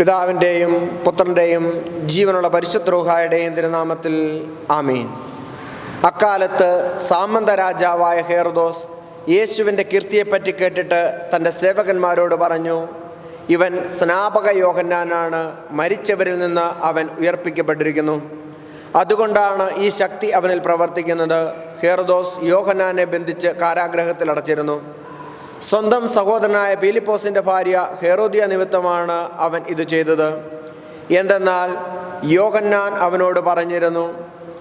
പിതാവിന്റെയും പുത്രന്റെയും ജീവനുള്ള പരിശുദ്രോഹായുടെയും തിരുനാമത്തിൽ ആമീൻ. അക്കാലത്ത് സാമന്ത രാജാവായ ഹേർദോസ് യേശുവിന്റെ കീർത്തിയെപ്പറ്റി കേട്ടിട്ട് തന്റെ സേവകന്മാരോട് പറഞ്ഞു ഇവൻ സ്നാപക യോഹന്നാനാണ് മരിച്ചവരിൽ നിന്ന് അവൻ ഉയർപ്പിക്കപ്പെട്ടിരിക്കുന്നു. അതുകൊണ്ടാണ് ഈ ശക്തി അവനിൽ പ്രവർത്തിക്കുന്നത്. ഹേർദോസ് യോഹന്നാനെ ബന്ധിച്ച് കാരാഗ്രഹത്തിൽ അടച്ചിരുന്നു സ്വന്തം സഹോദരനായ പീലിപ്പോസിന്റെ ഭാര്യ ഹെറോദിയ നിമിത്തമാണ് അവൻ ഇത് ചെയ്തത്. എന്തെന്നാൽ യോഗന്നാൻ അവനോട് പറഞ്ഞിരുന്നു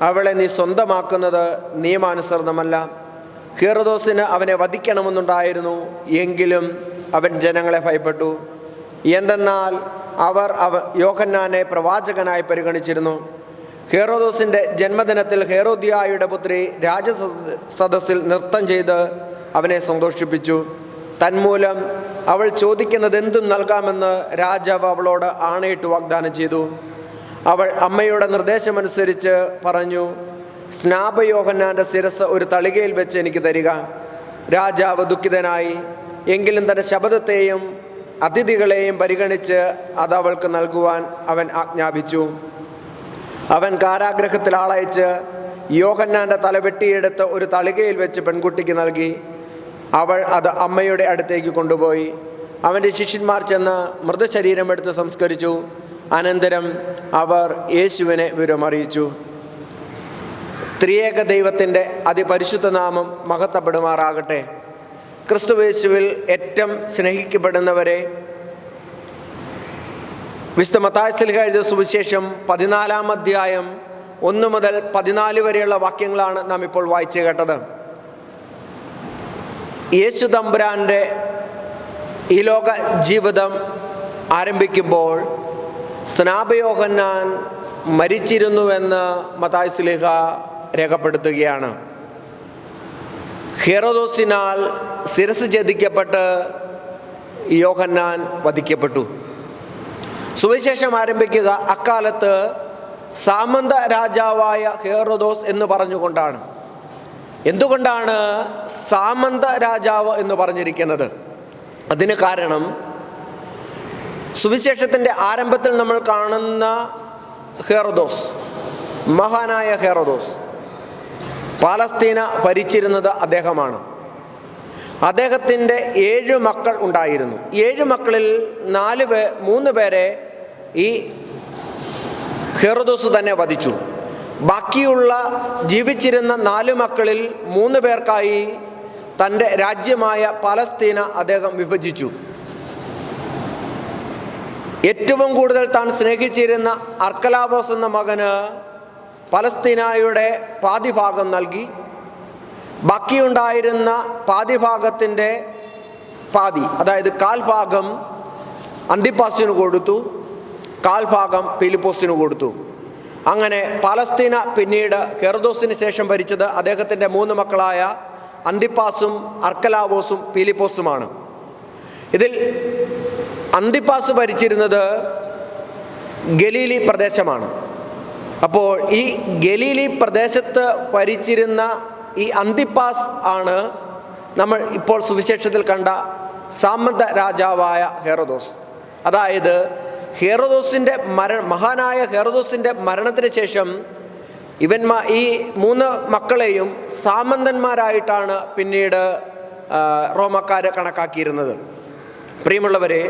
അവളെ നീ സ്വന്തമാക്കുന്നത് നിയമാനുസൃതമല്ല ഹീറദോസിന് അവനെ വധിക്കണമെന്നുണ്ടായിരുന്നു എങ്കിലും അവൻ ജനങ്ങളെ ഭയപ്പെട്ടു. എന്തെന്നാൽ അവർ അവ യോഹന്നാനെ പ്രവാചകനായി പരിഗണിച്ചിരുന്നു. ഹേറോദോസിന്റെ ജന്മദിനത്തിൽ ഹേറോദിയായുടെ പുത്രി രാജസദസ്സിൽ നൃത്തം ചെയ്ത് അവനെ സന്തോഷിപ്പിച്ചു. തന്മൂലം അവൾ ചോദിക്കുന്നത് എന്തും നൽകാമെന്ന് രാജാവ് അവളോട് ആണയിട്ട് വാഗ്ദാനം ചെയ്തു. അവൾ അമ്മയുടെ നിർദ്ദേശമനുസരിച്ച് പറഞ്ഞു സ്നാപയോഹന്നാന്റെ ശിരസ് ഒരു തളികയിൽ വെച്ച് എനിക്ക് തരിക. രാജാവ് ദുഃഖിതനായി എങ്കിലും തന്റെ ശബ്ദത്തെയും അതിഥികളെയും പരിഗണിച്ച് അത് അവൾക്ക് നൽകുവാൻ അവൻ ആജ്ഞാപിച്ചു. അവൻ കാരാഗ്രഹത്തിൽ ആളയച്ച് യോഹന്നാന്റെ തല വെട്ടിയെടുത്ത് ഒരു തളികയിൽ വെച്ച് പെൺകുട്ടിക്ക് നൽകി. അവൾ അത് അമ്മയുടെ അടുത്തേക്ക് കൊണ്ടുപോയി. അവന്റെ ശിഷ്യന്മാർ ചെന്ന് മൃതശരീരം എടുത്ത് സംസ്കരിച്ചു. അനന്തരം അവർ യേശുവിനെ വിവരമറിയിച്ചു. ത്രിയേക ദൈവത്തിന്റെ അതിപരിശുദ്ധ നാമം മഹത്തപ്പെടുമാറാകട്ടെ ക്രിസ്തുവേശുവിൽ ഏറ്റവും സ്നേഹിക്കപ്പെടുന്നവരെ വിശുദ്ധ മത്തായ സ്ലിഹ എഴുതിയ സുവിശേഷം പതിനാലാം അധ്യായം ഒന്ന് മുതൽ പതിനാല് വരെയുള്ള വാക്യങ്ങളാണ് നാം ഇപ്പോൾ വായിച്ചു കേട്ടത്. യേശു തമ്പുരാന്റെ ഈ ലോക ജീവിതം ആരംഭിക്കുമ്പോൾ സ്നാപയോഹന്നാൻ മരിച്ചിരുന്നുവെന്ന് മതായ് സ്ലിഹ രേഖപ്പെടുത്തുകയാണ്. ഹെറോദോസിനാൽ ശിരസ് ഛേദിക്കപ്പെട്ട് യോഹന്നാൻ വധിക്കപ്പെട്ടു. സുവിശേഷം ആരംഭിക്കുക അക്കാലത്ത് സാമന്ത രാജാവായ ഹേറോദോസ് എന്ന് പറഞ്ഞുകൊണ്ടാണ്. എന്തുകൊണ്ടാണ് സാമന്ത രാജാവ് എന്ന് പറഞ്ഞിരിക്കുന്നത്? അതിന് കാരണം സുവിശേഷത്തിന്റെ ആരംഭത്തിൽ നമ്മൾ കാണുന്ന ഹെറോദോസ് മഹാനായ ഹെറോദോസ് പാലസ്തീന ഭരിച്ചിരുന്നത് അദ്ദേഹമാണ്. അദ്ദേഹത്തിന്റെ ഏഴ് മക്കൾ ഉണ്ടായിരുന്നു. ഏഴ് മക്കളിൽ നാല് പേ മൂന്ന് പേരെ ഈ ഹെറോദോസ് തന്നെ വധിച്ചു. ബാക്കിയുള്ള ജീവിച്ചിരുന്ന നാല് മക്കളിൽ മൂന്ന് പേർക്കായി തന്റെ രാജ്യമായ പലസ്തീന അദ്ദേഹം വിഭജിച്ചു. ഏറ്റവും കൂടുതൽ താൻ സ്നേഹിച്ചിരുന്ന അർക്കലാബോസ് എന്ന മകന് പലസ്തീനായുടെ പാതിഭാഗം നൽകി. ബാക്കിയുണ്ടായിരുന്ന പാതിഭാഗത്തിന്റെ പാതി അതായത് കാൽഭാഗം അന്തിപ്പാസിന് കൊടുത്തു കാൽഭാഗം ഫിലിപ്പോസിന് കൊടുത്തു. അങ്ങനെ പാലസ്തീന പിന്നീട് ഹെർദോസിന് ശേഷം ഭരിച്ചത് അദ്ദേഹത്തിന്റെ മൂന്ന് മക്കളായ അന്തിപ്പാസും അർക്കലാവോസും പീലിപ്പോസുമാണ്. ഇതിൽ അന്തിപ്പാസ് ഭരിച്ചിരുന്നത് ഗലീലി പ്രദേശമാണ്. അപ്പോൾ ഈ ഗലീലി പ്രദേശത്ത് ഭരിച്ചിരുന്ന ഈ അന്തിപ്പാസ് ആണ് നമ്മൾ ഇപ്പോൾ സുവിശേഷത്തിൽ കണ്ട സാമന്ത രാജാവായ ഹെറോദോസ്. അതായത് ഹെറോദോസിന്റെ മര മഹാനായ ഹെറോദോസിന്റെ മരണത്തിന് ശേഷം ഇവൻ ഈ മൂന്ന് മക്കളെയും സാമന്തന്മാരായിട്ടാണ് പിന്നീട് റോമക്കാർ കണക്കാക്കിയിരുന്നത്. പ്രിയമുള്ളവരെ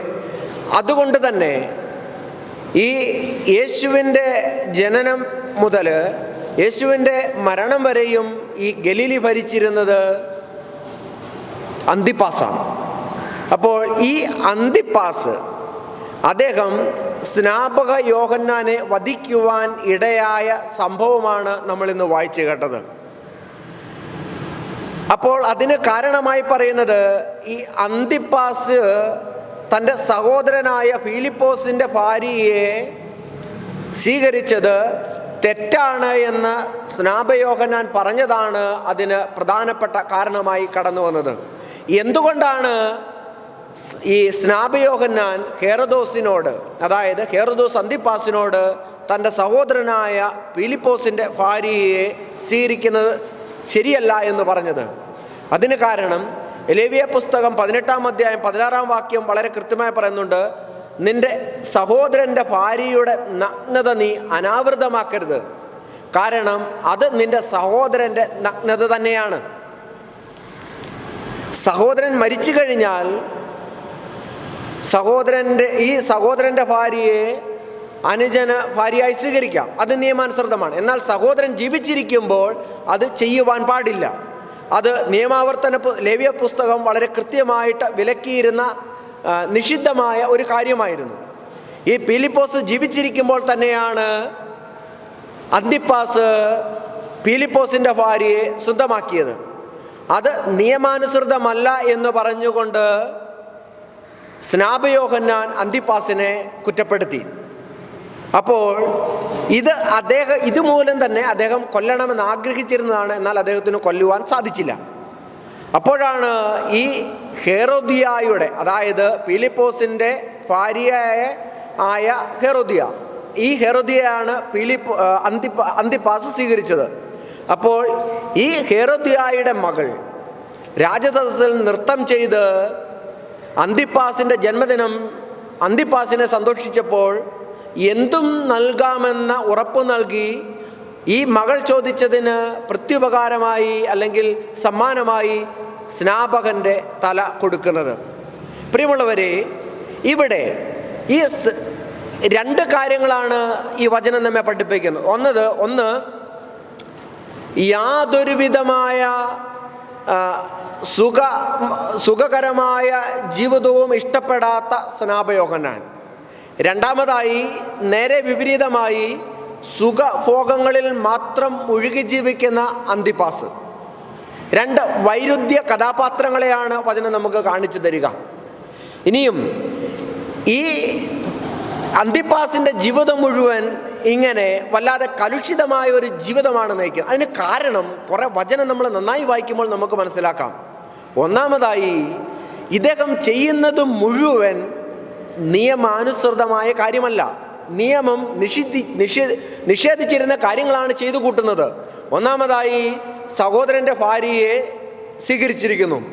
അതുകൊണ്ട് തന്നെ ഈ യേശുവിന്റെ ജനനം മുതൽ യേശുവിന്റെ മരണം വരെയും ഈ ഗലീലി ഭരിച്ചിരുന്നത് അന്തിപ്പാസാണ്. അപ്പോൾ ഈ അന്തിപ്പാസ് അദ്ദേഹം സ്നാപക യോഹന്നാനെ വധിക്കുവാൻ ഇടയായ സംഭവമാണ് നമ്മൾ ഇന്ന് വായിച്ചു കേട്ടത്. അപ്പോൾ അതിന് കാരണമായി പറയുന്നത് ഈ അന്തിപ്പാസ് തന്റെ സഹോദരനായ ഫിലിപ്പോസിന്റെ ഭാര്യയെ സ്വീകരിച്ചത് തെറ്റാണ് എന്ന് സ്നാപയോഹനാൻ പറഞ്ഞതാണ് അതിന് പ്രധാനപ്പെട്ട കാരണമായി കടന്നു വന്നത്. എന്തുകൊണ്ടാണ് ഈ സ്നാപയോഹന്നാൻ ഹേറദോസിനോട് അതായത് ഹേറദോസ് അന്തിപ്പാസിനോട് തന്റെ സഹോദരനായ ഫിലിപ്പോസിന്റെ ഭാര്യയെ സ്വീകരിക്കുന്നത് ശരിയല്ല എന്ന് പറഞ്ഞത്. അതിന് കാരണം എലേവിയ പുസ്തകം പതിനെട്ടാം അധ്യായം പതിനാറാം വാക്യം വളരെ കൃത്യമായി പറയുന്നുണ്ട് നിന്റെ സഹോദരന്റെ ഭാര്യയുടെ നഗ്നത നീ അനാവൃതമാക്കരുത്. കാരണം അത് നിന്റെ സഹോദരന്റെ നഗ്നത തന്നെയാണ്. സഹോദരൻ മരിച്ചു കഴിഞ്ഞാൽ സഹോദരന്റെ ഈ സഹോദരന്റെ ഭാര്യയെ അനുജന ഭാര്യയായി സ്വീകരിക്കാം. അത് നിയമാനുസൃതമാണ്. എന്നാൽ സഹോദരൻ ജീവിച്ചിരിക്കുമ്പോൾ അത് ചെയ്യുവാൻ പാടില്ല. അത് നിയമാവർത്തന ലേവ്യ പുസ്തകം വളരെ കൃത്യമായിട്ട് വിലക്കിയിരുന്ന നിഷിദ്ധമായ ഒരു കാര്യമായിരുന്നു. ഈ പീലിപ്പോസ് ജീവിച്ചിരിക്കുമ്പോൾ തന്നെയാണ് അന്തിപ്പാസ് പീലിപ്പോസിന്റെ ഭാര്യയെ സ്വന്തമാക്കിയത്. അത് നിയമാനുസൃതമല്ല എന്ന് പറഞ്ഞുകൊണ്ട് സ്നാപയോഹന്നാൻ അന്തിപ്പാസിനെ കുറ്റപ്പെടുത്തി. അപ്പോൾ ഇത് അദ്ദേഹം ഇതുമൂലം തന്നെ അദ്ദേഹം കൊല്ലണമെന്ന് ആഗ്രഹിച്ചിരുന്നതാണ് എന്നാൽ അദ്ദേഹത്തിന് കൊല്ലുവാൻ സാധിച്ചില്ല. അപ്പോഴാണ് ഈ ഹെറോദിയായുടെ അതായത് പീലിപ്പോസിന്റെ ഭാര്യയായ ആയ ഹെറോദിയ ഈ ഹെറോദിയയാണ് ഫിലിപ്പ് അന്തി അന്തിപ്പ അന്തിപ്പാസ് സ്വീകരിച്ചത്. അപ്പോൾ ഈ ഹെറോദിയായുടെ മകൾ രാജതസിൽ നൃത്തം ചെയ്ത് അന്തിപ്പാസിന്റെ ജന്മദിനം അന്തിപ്പാസിനെ സന്തോഷിച്ചപ്പോൾ എന്തും നൽകാമെന്ന ഉറപ്പ് നൽകി ഈ മകൾ ചോദിച്ചതിന് പ്രത്യുപകാരമായി അല്ലെങ്കിൽ സമ്മാനമായി സ്നാപകന്റെ തല കൊടുക്കുന്നത്. പ്രിയമുള്ളവരെ ഇവിടെ ഈ രണ്ട് കാര്യങ്ങളാണ് ഈ വചനം നമ്മെ പഠിപ്പിക്കുന്നത്. ഒന്നത് ഒന്ന് യാതൊരുവിധമായ സുഖ സുഖകരമായ ജീവിതവും ഇഷ്ടപ്പെടാത്ത സ്നാപയോഹനാൻ രണ്ടാമതായി നേരെ വിപരീതമായി സുഖഭോഗങ്ങളിൽ മാത്രം മുഴുകി ജീവിക്കുന്ന അന്തിപ്പാസ്. രണ്ട് വൈരുദ്ധ്യ കഥാപാത്രങ്ങളെയാണ് വചനം നമുക്ക് കാണിച്ചു തരിക. ഇനിയും ഈ അന്തിപ്പാസിന്റെ ജീവിതം മുഴുവൻ ഇങ്ങനെ വല്ലാതെ കലുഷിതമായ ഒരു ജീവിതമാണ് നയിക്കുന്നത്. അതിന് കാരണം കുറേ വചനം നമ്മൾ നന്നായി വായിക്കുമ്പോൾ നമുക്ക് മനസ്സിലാക്കാം. ഒന്നാമതായി ഇദ്ദേഹം ചെയ്യുന്നത് മുഴുവൻ നിയമാനുസൃതമായ കാര്യമല്ല. നിയമം നിഷിദ്ധി നിഷേ നിഷേധിച്ചിരുന്ന കാര്യങ്ങളാണ് ചെയ്തു കൂട്ടുന്നത്. ഒന്നാമതായി സഹോദരന്റെ ഭാര്യയെ സ്വീകരിച്ചിരിക്കുന്നു.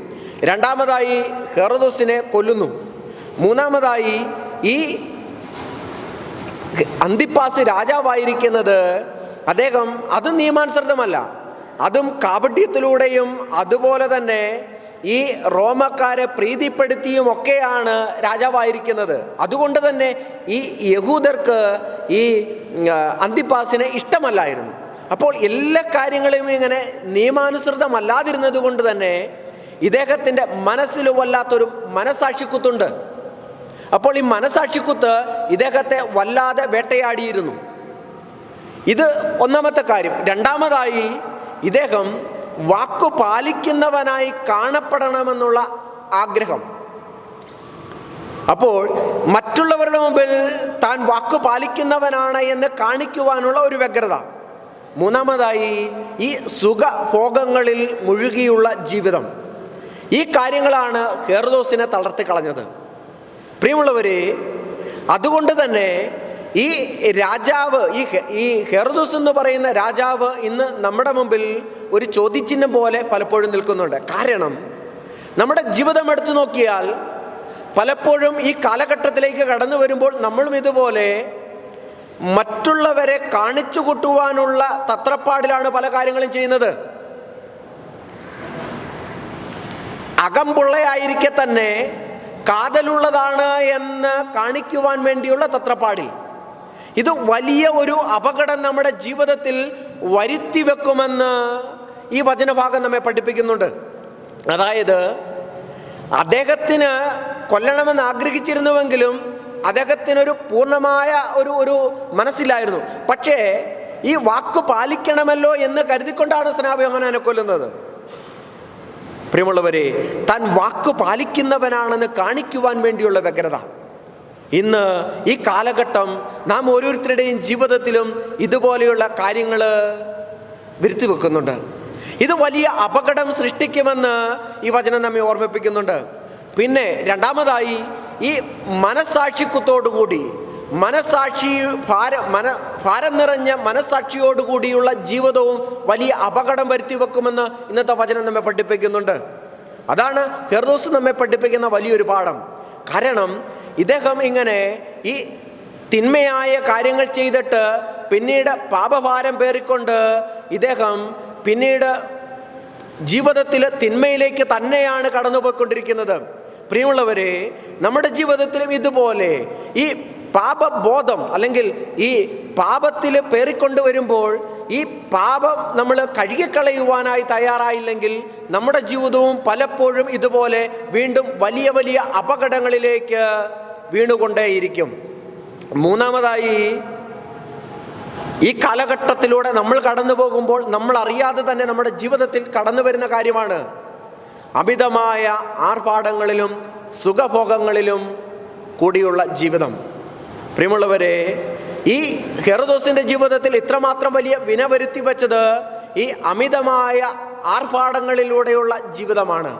രണ്ടാമതായി ഹെറദോസിനെ കൊല്ലുന്നു. മൂന്നാമതായി ഈ അന്തിപ്പാസ് രാജാവായിരിക്കുന്നത് അദ്ദേഹം അത് നിയമാനുസൃതമല്ല. അതും കാപട്യത്തിലൂടെയും അതുപോലെ തന്നെ ഈ റോമക്കാരെ പ്രീതിപ്പെടുത്തിയും ഒക്കെയാണ് രാജാവായിരിക്കുന്നത്. അതുകൊണ്ട് തന്നെ ഈ യഹൂദർക്ക് ഈ അന്തിപ്പാസിനെ ഇഷ്ടമല്ലായിരുന്നു. അപ്പോൾ എല്ലാ കാര്യങ്ങളും ഇങ്ങനെ നിയമാനുസൃതമല്ലാതിരുന്നത് കൊണ്ട് തന്നെ ഇദ്ദേഹത്തിന്റെ മനസ്സിൽ വല്ലാത്തൊരു മനസാക്ഷിക്കുത്തുണ്ട്. അപ്പോൾ ഈ മനസാക്ഷിക്കുത്ത് ഇദ്ദേഹത്തെ വല്ലാതെ വേട്ടയാടിയിരുന്നു. ഇത് ഒന്നാമത്തെ കാര്യം. രണ്ടാമതായി ഇദ്ദേഹം വാക്കു പാലിക്കുന്നവനായി കാണപ്പെടണമെന്നുള്ള ആഗ്രഹം. അപ്പോൾ മറ്റുള്ളവരുടെ മുമ്പിൽ താൻ വാക്കു പാലിക്കുന്നവനാണ് എന്ന് കാണിക്കുവാനുള്ള ഒരു വ്യഗ്രത. മൂന്നാമതായി ഈ സുഖഭോഗങ്ങളിൽ മുഴുകിയുള്ള ജീവിതം. ഈ കാര്യങ്ങളാണ് ഹെർദോസിനെ തളർത്തി കളഞ്ഞത് പ്രിയമുള്ളവരെ അതുകൊണ്ട് തന്നെ ഈ രാജാവ് ഈ ഈ ഹെർദോസ് എന്ന് പറയുന്ന രാജാവ് ഇന്ന് നമ്മുടെ മുമ്പിൽ ഒരു ചോദ്യചിഹ്നം പോലെ പലപ്പോഴും നിൽക്കുന്നുണ്ട്. കാരണം നമ്മുടെ ജീവിതം എടുത്തു നോക്കിയാൽ പലപ്പോഴും ഈ കാലഘട്ടത്തിലേക്ക് കടന്നു വരുമ്പോൾ നമ്മളും ഇതുപോലെ മറ്റുള്ളവരെ കാണിച്ചു കൂട്ടുവാനുള്ള തത്രപ്പാടിലാണ് പല കാര്യങ്ങളും ചെയ്യുന്നത്. അകംപുള്ളയായിരിക്കെ തന്നെ കാതലുള്ളതാണ് എന്ന് കാണിക്കുവാൻ വേണ്ടിയുള്ള തത്രപ്പാടിൽ. ഇത് വലിയ ഒരു അപകടം നമ്മുടെ ജീവിതത്തിൽ വരുത്തി വെക്കുമെന്ന് ഈ വചനഭാഗം നമ്മെ പഠിപ്പിക്കുന്നുണ്ട്. അതായത് അദ്ദേഹത്തിന് കൊല്ലണമെന്ന് ആഗ്രഹിച്ചിരുന്നുവെങ്കിലും അദ്ദേഹത്തിനൊരു പൂർണമായ ഒരു ഒരു മനസ്സിലായിരുന്നു. പക്ഷേ ഈ വാക്ക് പാലിക്കണമല്ലോ എന്ന് കരുതിക്കൊണ്ടാണ് സ്നാപയോഹനാനെ കൊല്ലുന്നത്. പ്രിയമുള്ളവരെ താൻ വാക്ക് പാലിക്കുന്നവനാണെന്ന് കാണിക്കുവാൻ വേണ്ടിയുള്ള വ്യഗ്രത. ഇന്ന് ഈ കാലഘട്ടം നാം ഓരോരുത്തരുടെയും ജീവിതത്തിലും ഇതുപോലെയുള്ള കാര്യങ്ങൾ വരുത്തി വെക്കുന്നുണ്ട്. ഇത് വലിയ അപകടം സൃഷ്ടിക്കുമെന്ന് ഈ വചനം നമ്മെ ഓർമ്മിപ്പിക്കുന്നുണ്ട്. പിന്നെ രണ്ടാമതായി ഈ മനസാക്ഷിത്വത്തോടുകൂടി മനസാക്ഷി ഭാര മന ഭാരം നിറഞ്ഞ മനസാക്ഷിയോടുകൂടിയുള്ള ജീവിതവും വലിയ അപകടം വരുത്തി വെക്കുമെന്ന് ഇന്നത്തെ വചനം നമ്മെ പഠിപ്പിക്കുന്നുണ്ട്. അതാണ് ഹെർദോസ് നമ്മെ പഠിപ്പിക്കുന്ന വലിയൊരു പാഠം. കാരണം ഇദ്ദേഹം ഇങ്ങനെ ഈ തിന്മയായ കാര്യങ്ങൾ ചെയ്തിട്ട് പിന്നീട് പാപഭാരം പേറിക്കൊണ്ട് ഇദ്ദേഹം പിന്നീട് ജീവിതത്തിൽ തിന്മയിലേക്ക് തന്നെയാണ് കടന്നുപോയിക്കൊണ്ടിരിക്കുന്നത്. പ്രിയമുള്ളവരെ നമ്മുടെ ജീവിതത്തിലും ഇതുപോലെ ഈ പാപബോധം അല്ലെങ്കിൽ ഈ പാപത്തിൽ പേറിക്കൊണ്ട് വരുമ്പോൾ ഈ പാപം നമ്മൾ കഴുകിക്കളയുവാനായി തയ്യാറായില്ലെങ്കിൽ നമ്മുടെ ജീവിതവും പലപ്പോഴും ഇതുപോലെ വീണ്ടും വലിയ വലിയ അപകടങ്ങളിലേക്ക് വീണുകൊണ്ടേയിരിക്കും. മൂന്നാമതായി ഈ കാലഘട്ടത്തിലൂടെ നമ്മൾ കടന്നു പോകുമ്പോൾ നമ്മൾ അറിയാതെ തന്നെ നമ്മുടെ ജീവിതത്തിൽ കടന്നു വരുന്ന കാര്യമാണ്. അമിതമായ ആർഭാടങ്ങളിലും സുഖഭോഗങ്ങളിലും കൂടിയുള്ള ജീവിതം. പ്രിയമുള്ളവരെ ഈ ഹെറദോസിന്റെ ജീവിതത്തിൽ ഇത്രമാത്രം വലിയ വിന വരുത്തി വച്ചത് ഈ അമിതമായ ആർഭാടങ്ങളിലൂടെയുള്ള ജീവിതമാണ്.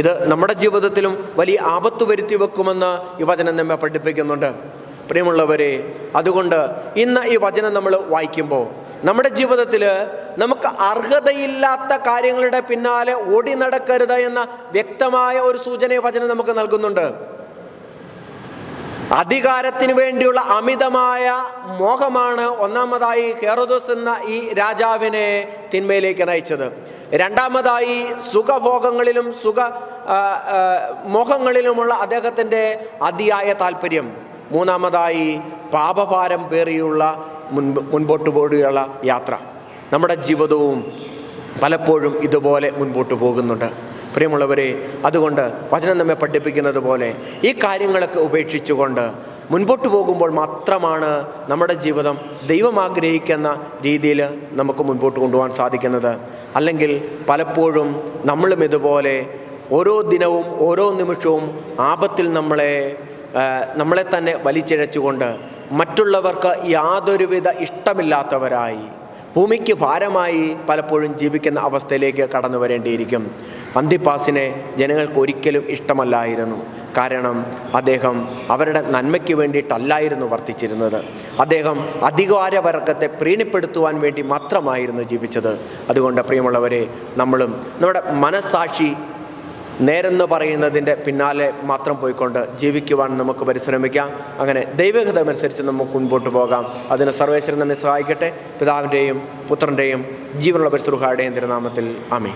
ഇത് നമ്മുടെ ജീവിതത്തിലും വലിയ ആപത്ത് വരുത്തി വെക്കുമെന്ന് ഈ വചനം നമ്മെ പഠിപ്പിക്കുന്നുണ്ട്. പ്രിയമുള്ളവരെ അതുകൊണ്ട് ഇന്ന് ഈ വചനം നമ്മൾ വായിക്കുമ്പോൾ നമ്മുടെ ജീവിതത്തിൽ നമുക്ക് അർഹതയില്ലാത്ത കാര്യങ്ങളുടെ പിന്നാലെ ഓടി നടക്കരുത് എന്ന വ്യക്തമായ ഒരു സൂചന ഈ വചനം നമുക്ക് നൽകുന്നുണ്ട്. അധികാരത്തിന് വേണ്ടിയുള്ള അമിതമായ മോഹമാണ് ഒന്നാമതായി ഹെറോദോസ് എന്ന ഈ രാജാവിനെ തിന്മയിലേക്ക് നയിച്ചത്. രണ്ടാമതായി സുഖഭോഗങ്ങളിലും സുഖ മോഹങ്ങളിലുമുള്ള അദ്ദേഹത്തിന്റെ അതിയായ താല്പര്യം മൂന്നാമതായി പാപഭാരം പേറിയുള്ള മുൻപ് മുൻപോട്ട് പോയുള്ള യാത്ര. നമ്മുടെ ജീവിതവും പലപ്പോഴും ഇതുപോലെ മുൻപോട്ട് പോകുന്നുണ്ട്. പ്രിയമുള്ളവരെ അതുകൊണ്ട് വചനം നമ്മെ പഠിപ്പിക്കുന്നത് പോലെ ഈ കാര്യങ്ങളൊക്കെ ഉപേക്ഷിച്ചുകൊണ്ട് മുൻപോട്ട് പോകുമ്പോൾ മാത്രമാണ് നമ്മുടെ ജീവിതം ദൈവം ആഗ്രഹിക്കുന്ന രീതിയിൽ നമുക്ക് മുൻപോട്ട് കൊണ്ടുപോകാൻ സാധിക്കുന്നത്. അല്ലെങ്കിൽ പലപ്പോഴും നമ്മളും ഇതുപോലെ ഓരോ ദിനവും ഓരോ നിമിഷവും ആപത്തിൽ നമ്മളെ നമ്മളെ തന്നെ വലിച്ചിഴച്ചുകൊണ്ട് മറ്റുള്ളവർക്ക് യാതൊരുവിധ ഇഷ്ടമില്ലാത്തവരായി ഭൂമിക്ക് ഭാരമായി പലപ്പോഴും ജീവിക്കുന്ന അവസ്ഥയിലേക്ക് കടന്നു വരേണ്ടിയിരിക്കും. അന്തിപ്പാസിനെ ജനങ്ങൾക്ക് ഒരിക്കലും ഇഷ്ടമല്ലായിരുന്നു. കാരണം അദ്ദേഹം അവരുടെ നന്മയ്ക്ക് വേണ്ടിയിട്ടല്ലായിരുന്നു വർത്തിച്ചിരുന്നത്. അദ്ദേഹം അധികാരവർഗത്തെ പ്രീണിപ്പെടുത്തുവാൻ വേണ്ടി മാത്രമായിരുന്നു ജീവിച്ചത്. അതുകൊണ്ട് പ്രിയമുള്ളവരെ നമ്മളും നമ്മുടെ മനസാക്ഷി നേരെന്ന് പറയുന്നതിന്റെ പിന്നാലെ മാത്രം പോയിക്കൊണ്ട് ജീവിക്കുവാൻ നമുക്ക് പരിശ്രമിക്കാം. അങ്ങനെ ദൈവഹിതമനുസരിച്ച് നമുക്ക് മുൻപോട്ട് പോകാം. അതിന് സർവേശ്വരൻ നമ്മെ സഹായിക്കട്ടെ. പിതാവിന്റെയും പുത്രന്റെയും ജീവനുള്ള പരിശ്രുഹായുടെയും തിരുനാമത്തിൽ ആമേ